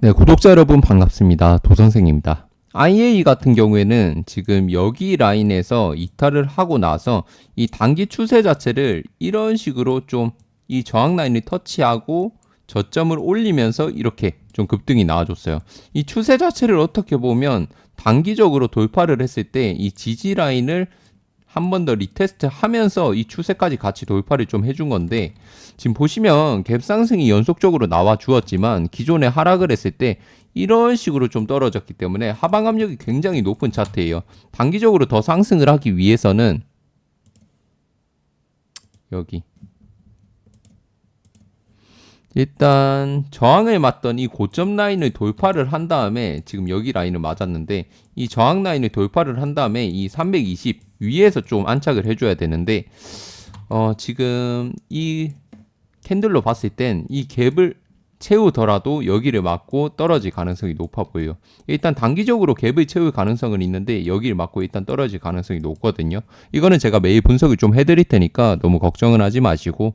네, 구독자 여러분 반갑습니다. 도선생입니다. IA 같은 경우에는 지금 여기 라인에서 이탈을 하고 나서 이 단기 추세 자체를 이런 식으로 좀 이 저항 라인을 터치하고 저점을 올리면서 이렇게 좀 급등이 나와줬어요. 이 추세 자체를 어떻게 보면 단기적으로 돌파를 했을 때 이 지지 라인을 한 번 더 리테스트 하면서 이 추세까지 같이 돌파를 좀 해준 건데 지금 보시면 갭 상승이 연속적으로 나와 주었지만 기존에 하락을 했을 때 이런 식으로 좀 떨어졌기 때문에 하방 압력이 굉장히 높은 차트예요. 단기적으로 더 상승을 하기 위해서는 여기 일단 저항을 맞던 이 고점 라인을 돌파를 한 다음에 지금 여기 라인을 맞았는데 이 저항 라인을 돌파를 한 다음에 이 320 위에서 좀 안착을 해줘야 되는데 어 지금 이 캔들로 봤을 땐 이 갭을 채우더라도 여기를 맞고 떨어질 가능성이 높아 보여요. 일단 단기적으로 갭을 채울 가능성은 있는데 여기를 맞고 일단 떨어질 가능성이 높거든요. 이거는 제가 매일 분석을 좀 해드릴 테니까 너무 걱정은 하지 마시고